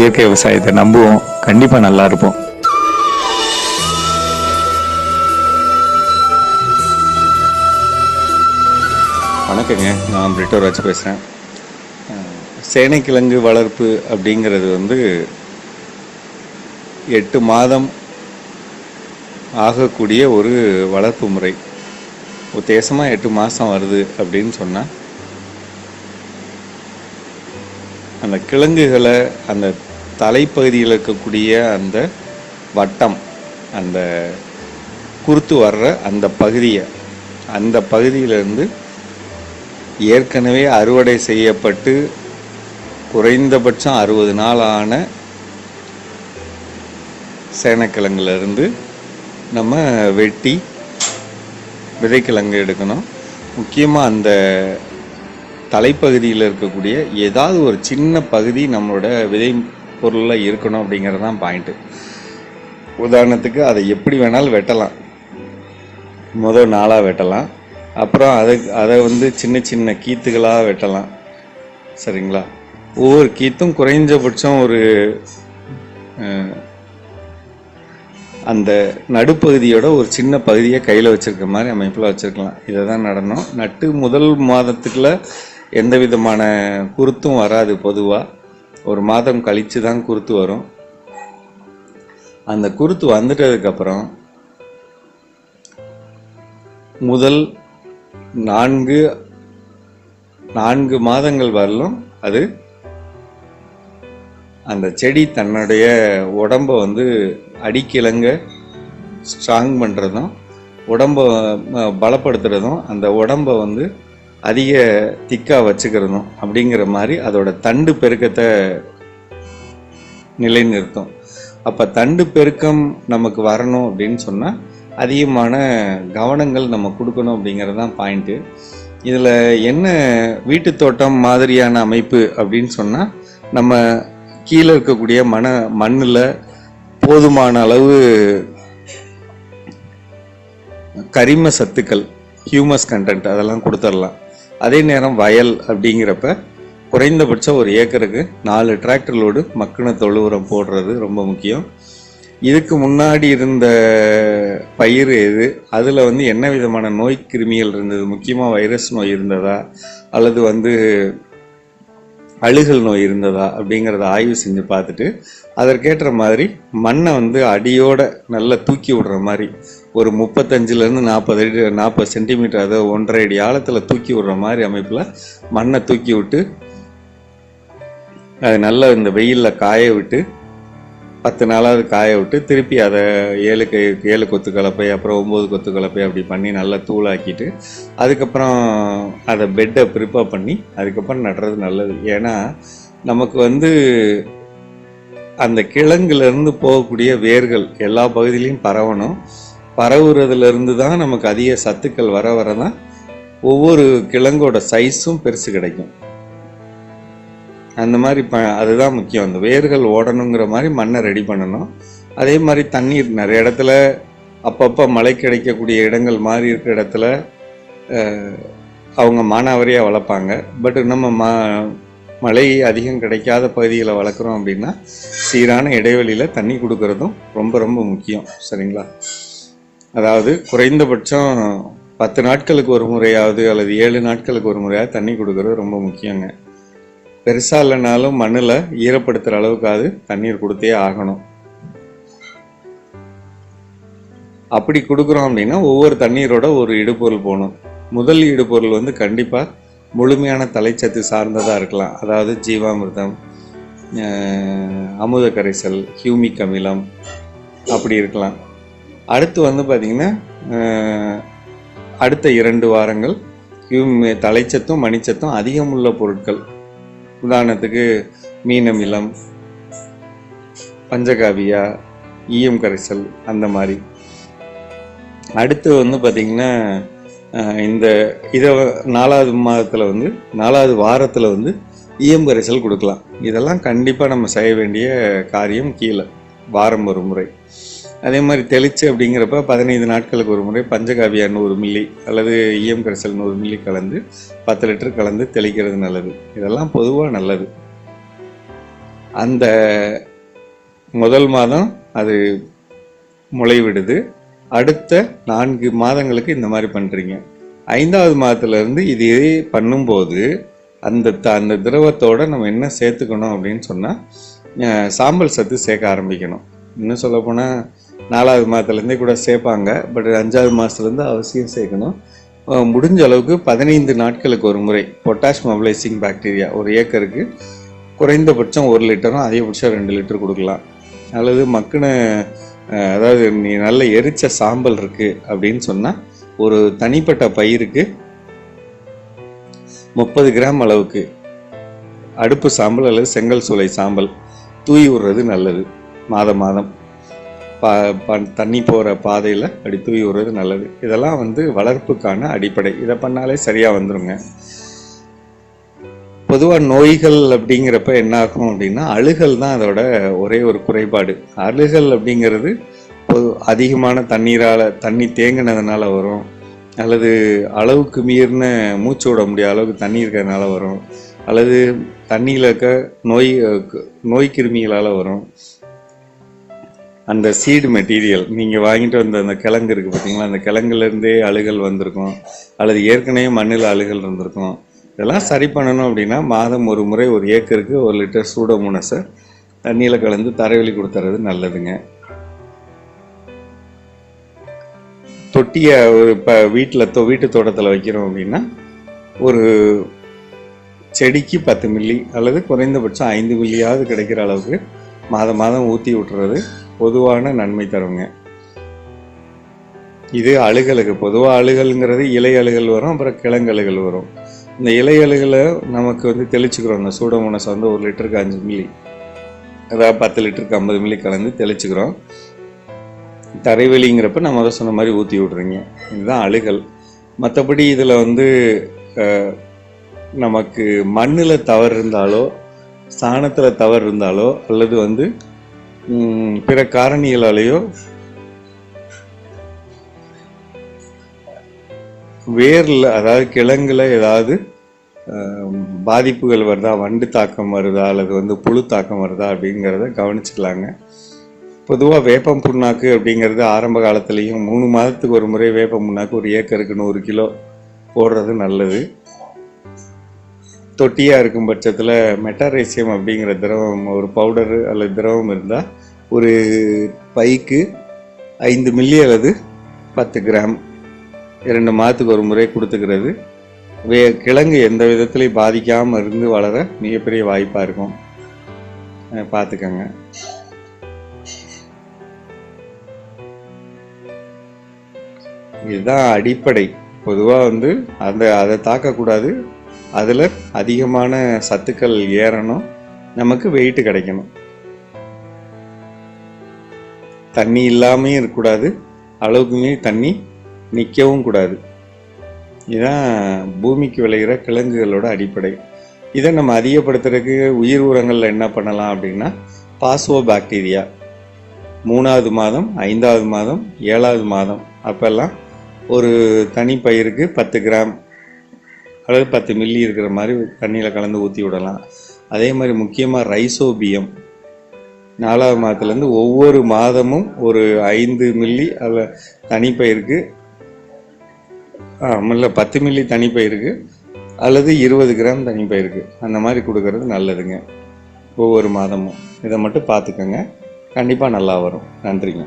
இயற்கை விவசாயத்தை நம்புவோம். கண்டிப்பாக நல்லா இருப்போம். வணக்கங்க. நான் பிரிட்டோராஜ் பேசுகிறேன் சேனைக்கிழங்கு வளர்ப்பு அப்படிங்கிறது வந்து எட்டு மாதம் ஆகக்கூடிய ஒரு வளர்ப்பு முறை. உத்தேசமாக எட்டு மாதம் வருது அப்படின்னு சொன்னால் அந்த கிழங்குகளை அந்த தலைப்பகுதியில் இருக்கக்கூடிய அந்த வட்டம் அந்த குருத்து வர்ற அந்த பகுதியை அந்த பகுதியிலிருந்து ஏற்கனவே அறுவடை செய்யப்பட்டு குறைந்தபட்சம் அறுபது நாள் ஆன நம்ம வெட்டி விதைக்கிழங்கு எடுக்கணும். முக்கியமாக அந்த தலைப்பகுதியில் இருக்கக்கூடிய ஏதாவது ஒரு சின்ன பகுதி நம்மளோட விதை பொருளில் இருக்கணும் அப்படிங்கிறது தான் பாயிண்ட்டு உதாரணத்துக்கு அதை எப்படி வேணாலும் வெட்டலாம். முதல் நாளாக வெட்டலாம். அப்புறம் அதை அதை வந்து சின்ன சின்ன கீத்துகளாக வெட்டலாம். சரிங்களா? ஒவ்வொரு கீத்தும் குறைஞ்சபட்சம் ஒரு அந்த நடுப்பகுதியோட ஒரு சின்ன பகுதியை கையில் வச்சுருக்க மாதிரி அமைப்பில் வச்சுருக்கலாம். இதை தான் நடனம் நட்டு முதல் மாதத்துக்குள்ள எந்த விதமான குருத்தும் வராது பொதுவாக ஒரு மாதம் கழித்து தான் குருத்து வரும். அந்த குருத்து வந்துட்டதுக்கப்புறம் முதல் நான்கு நான்கு மாதங்கள் வரலும் அது அந்த செடி தன்னுடைய உடம்ப வந்து அடிக்கிழங்க ஸ்ட்ராங் பண்ணுறதும் உடம்ப பலப்படுத்துறதும் அந்த உடம்ப வந்து அதிக திக்காக வச்சுக்கிறதும் அப்படிங்கிற மாதிரி அதோட தண்டு பெருக்கத்தை நிலைநிறுத்தும். அப்போ தண்டு பெருக்கம் நமக்கு வரணும் அப்படின்னு சொன்னால் அதிகமான கவனங்கள் நம்ம கொடுக்கணும் அப்படிங்கிறது தான் பாயிண்ட்டு இதில் என்ன வீட்டு தோட்டம் மாதிரியான அமைப்பு அப்படின்னு சொன்னால் நம்ம கீழே இருக்கக்கூடிய மன மண்ணில் போதுமான அளவு கரிம சத்துக்கள் ஹியூமஸ் கண்டென்ட் அதெல்லாம் கொடுத்துடலாம். அதே நேரம் வயல் அப்படிங்கிறப்ப குறைந்தபட்சம் ஒரு ஏக்கருக்கு நாலு டிராக்டர்களோடு மக்கின தொழு உரம் போடுறது ரொம்ப முக்கியம். இதுக்கு முன்னாடி இருந்த பயிர் எது? அதில் வந்து என்ன விதமான நோய் கிருமிகள் இருந்தது? முக்கியமாக வைரஸ் நோய் இருந்ததா? அல்லது வந்து அழுகல் நோய் இருந்ததா அப்படிங்கிறத ஆய்வு செஞ்சு பார்த்துட்டு அதற்கேற்ற மாதிரி மண்ணை வந்து அடியோட நல்லா தூக்கி விடுற மாதிரி ஒரு முப்பத்தஞ்சுலேருந்து நாற்பது அடி நாற்பது சென்டிமீட்டர் அதாவது ஒன்றரை அடி ஆழத்தில் தூக்கி விடுற மாதிரி அமைப்பில் மண்ணை தூக்கி விட்டு அது நல்லா இந்த வெயிலில் காய விட்டு பத்து நாளாவது காய விட்டு திருப்பி அதை ஏழு கை ஏழு கொத்து கலப்பை அப்புறம் ஒம்பது கொத்து கலப்பை அப்படி பண்ணி நல்லா தூளாக்கிட்டு அதுக்கப்புறம் அதை பெட்டை ப்ரிப்பேர் பண்ணி அதுக்கப்புறம் நடுறது நல்லது. ஏன்னா நமக்கு வந்து அந்த கிழங்குலேருந்து போகக்கூடிய வேர்கள் எல்லா பகுதியிலையும் பரவணும். பரவுறதுலேருந்து தான் நமக்கு அதிக சத்துக்கள் வர வர தான் ஒவ்வொரு கிழங்கோட சைஸும் பெருசு கிடைக்கும். அந்த மாதிரி ப அதுதான் முக்கியம். அந்த வேர்கள் ஓடணுங்கிற மாதிரி மண்ணை ரெடி பண்ணணும். அதே மாதிரி தண்ணீர் நிறைய இடத்துல அப்பப்போ மழை கிடைக்கக்கூடிய இடங்கள் மாதிரி இருக்கிற இடத்துல அவங்க மானாவரியாக வளர்ப்பாங்க. பட் நம்ம மா மழை அதிகம் கிடைக்காத பகுதியில் வளர்க்குறோம் அப்படின்னா சீரான இடைவெளியில் தண்ணி கொடுக்கறதும் ரொம்ப ரொம்ப முக்கியம். சரிங்களா? அதாவது குறைந்தபட்சம் பத்து நாட்களுக்கு ஒரு முறையாவது அல்லது ஏழு நாட்களுக்கு ஒரு முறையாவது தண்ணி கொடுக்கறது ரொம்ப முக்கியங்க. பெருசாக இல்லைனாலும் மண்ணில் ஈரப்படுத்துகிற அளவுக்காவது தண்ணீர் கொடுத்தே ஆகணும். அப்படி கொடுக்குறோம் அப்படின்னா ஒவ்வொரு தண்ணீரோட ஒரு இடுபொருள் போகணும். முதல் இடுபொருள் வந்து கண்டிப்பாக முழுமையான தலைச்சத்து சார்ந்ததாக இருக்கலாம். அதாவது ஜீவாமிர்தம் அமுத கரைசல் ஹியூமிக் அமிலம் அப்படி இருக்கலாம். அடுத்து வந்து பார்த்திங்கன்னா அடுத்த இரண்டு வாரங்கள் ஹியூமி தலைச்சத்தும் மணிச்சத்தும் அதிகமுள்ள பொருட்கள். உதாரணத்துக்கு மீனமிலம் பஞ்சகாவியா ஈயம் கரைசல் அந்த மாதிரி. அடுத்து வந்து பார்த்திங்கன்னா இந்த இதை நாலாவது மாதத்தில் வந்து நாலாவது வாரத்தில் வந்து ஈயம் கரைசல் கொடுக்கலாம். இதெல்லாம் கண்டிப்பாக நம்ம செய்ய வேண்டிய காரியம் கீழே வாரம் ஒரு முறை. அதே மாதிரி தெளிச்சு அப்படிங்கிறப்ப பதினைந்து நாட்களுக்கு ஒரு முறை பஞ்சகாவியா நூறு மில்லி அல்லது ஈயம் கரைசல் நூறு மில்லி கலந்து பத்து லிட்டர் கலந்து தெளிக்கிறது நல்லது. இதெல்லாம் பொதுவாக நல்லது. அந்த முதல் மாதம் அது முளைவிடுது. அடுத்த நான்கு மாதங்களுக்கு இந்த மாதிரி பண்ணுறீங்க ஐந்தாவது மாதத்துலேருந்து இது பண்ணும்போது அந்த த- அந்த திரவத்தோட நம்ம என்ன சேர்த்துக்கணும் அப்படின்னு சொன்னால் சாம்பல் சத்து சேர்க்க ஆரம்பிக்கணும். இன்னும் சொல்லப்போனால் நாலாவது மாதத்துலேருந்தே கூட சேர்ப்பாங்க. பட் அஞ்சாவது மாதத்துலேருந்து அவசியம் சேர்க்கணும். முடிஞ்ச அளவுக்கு பதினைந்து நாட்களுக்கு ஒரு முறை பொட்டாஷ் மொபிலைசிங் பாக்டீரியா ஒரு ஏக்கருக்கு குறைந்தபட்சம் ஒரு லிட்டரும் அதிகபட்சம் ரெண்டு லிட்டர் கொடுக்கலாம். அல்லது மக்கின அதாவது நீ நல்ல எரிச்ச சாம்பல் இருக்குது அப்படின்னு சொன்னால் ஒரு தனிப்பட்ட பயிருக்கு முப்பது கிராம் அளவுக்கு அடுப்பு சாம்பல் அல்லது செங்கல் சூளை சாம்பல் தூய் விடுறது நல்லது மாதம் மாதம். பா தண்ணி போகிற பாதையில் அப்படி தூவி விடுறது நல்லது. இதெல்லாம் வந்து வளர்ப்புக்கான அடிப்படை. இதை பண்ணாலே சரியாக வந்துருங்க. பொதுவாக நோய்கள் அப்படிங்கிறப்ப என்ன ஆகும் அப்படின்னா அழுகல் தான் அதோட ஒரே ஒரு குறைபாடு. அழுகல் அப்படிங்கிறது பொது அதிகமான தண்ணீரால் தண்ணி தேங்கினதுனால வரும். அல்லது அளவுக்கு மீறின மூச்சு விட முடியாத அளவுக்கு தண்ணி இருக்கிறதுனால வரும். அல்லது தண்ணியில் இருக்க நோய் நோய் கிருமிகளால் வரும். அந்த சீடு மெட்டீரியல் நீங்கள் வாங்கிட்டு வந்த அந்த கிழங்கு இருக்குது பார்த்தீங்களா அந்த கிழங்குலேருந்தே அழுகல் வந்திருக்கும். அல்லது ஏற்கனவே மண்ணில் அழுகல் இருந்திருக்கும். இதெல்லாம் சரி பண்ணணும் அப்படின்னா மாதம் ஒரு முறை ஒரு ஏக்கருக்கு ஒரு லிட்டர் சூடோமோனஸை தண்ணியில் கலந்து தரைவலி கொடுத்துறது நல்லதுங்க. தொட்டியை ஒரு இப்போ வீட்டில் தோ வீட்டு தோட்டத்தில் வைக்கிறோம் அப்படின்னா ஒரு செடிக்கு பத்து மில்லி அல்லது குறைந்தபட்சம் ஐந்து மில்லியாவது கிடைக்கிற அளவுக்கு மாதம் மாதம் ஊற்றி விட்டுறது பொதுவான நன்மை தருங்க. இது அழுகலுக்கு பொதுவாக அழுகல்ங்கிறது இலை அழுகல் வரும் அப்புறம் கிழங்கழுகல் வரும். இந்த இலை அழுகலை நமக்கு வந்து தெளிச்சுக்கிறோம். இந்த சூடமுனஸ் வந்து ஒரு லிட்டருக்கு அஞ்சு மில்லி. அதாவது பத்து லிட்டருக்கு ஐம்பது மில்லி கலந்து தெளிச்சுக்கிறோம். தரைவெளிங்கிறப்ப நம்ம அதை சொன்ன மாதிரி ஊற்றி விட்றீங்க. இதுதான் அழுகல். மற்றபடி இதில் வந்து நமக்கு மண்ணில் தவறு இருந்தாலோ சாணத்தில் தவறு இருந்தாலோ அல்லது வந்து பிற காரணிகளாலேயோ வேரில் அதாவது கிழங்குல ஏதாவது பாதிப்புகள் வருதா வண்டு தாக்கம் வருதா அல்லது வந்து புழு தாக்கம் வருதா அப்படிங்கிறத கவனிச்சுக்கலாங்க. பொதுவாக வேப்பம் புண்ணாக்கு அப்படிங்கிறது ஆரம்ப காலத்துலேயும் மூணு மாதத்துக்கு ஒரு முறை வேப்பம் புண்ணாக்கு ஒரு ஏக்கருக்கு நூறு கிலோ போடுறது நல்லது. தொட்டியாக இருக்கும் பட்சத்தில் மெட்டாரேசியம் அப்படிங்கிற திரவம் ஒரு பவுடரு அல்லது திரவம் இருந்தால் ஒரு பைக்கு ஐந்து மில்லி அல்லது பத்து கிராம். இரண்டு மாதத்துக்கு ஒரு முறை கொடுத்துக்கிறது. வே கிழங்கு எந்த விதத்துலையும் பாதிக்காமல் இருந்து வளர மிகப்பெரிய வாய்ப்பாக இருக்கும். பார்த்துக்கங்க இதுதான் அடிப்படை. பொதுவாக வந்து அந்த அதை தாக்கக்கூடாது. அதில் அதிகமான சத்துக்கள் ஏறணும். நமக்கு வெயிட் கிடைக்கணும். தண்ணி இல்லாமையும் இருக்கக்கூடாது அளவுக்கு மீறி தண்ணி நிற்கவும் கூடாது. இதுதான் பூமிக்கு விளைகிற கிழங்குகளோட அடிப்படை. இதை நம்ம அதிகப்படுத்துறதுக்கு உயிர் உரங்களில் என்ன பண்ணலாம் அப்படின்னா பாஸ்வோ பாக்டீரியா மூணாவது மாதம் ஐந்தாவது மாதம் ஏழாவது மாதம். அப்போல்லாம் ஒரு தனி பயிருக்கு பத்து கிராம் அல்லது பத்து மில்லி இருக்கிற மாதிரி தண்ணியில் கலந்து ஊற்றி விடலாம். அதே மாதிரி முக்கியமாக ரைசோபியம். நாலாவது மாதத்துலேருந்து ஒவ்வொரு மாதமும் ஒரு ஐந்து மில்லி அல்ல தனிப்பயிருக்கு. இல்லை பத்து மில்லி தனிப்பயிருக்கு அல்லது இருபது கிராம் தனிப்பயிருக்கு. அந்த மாதிரி கொடுக்கறது நல்லதுங்க. ஒவ்வொரு மாதமும். இதை மட்டும் பார்த்துக்கோங்க. கண்டிப்பாக நல்லா வரும். நன்றிங்க.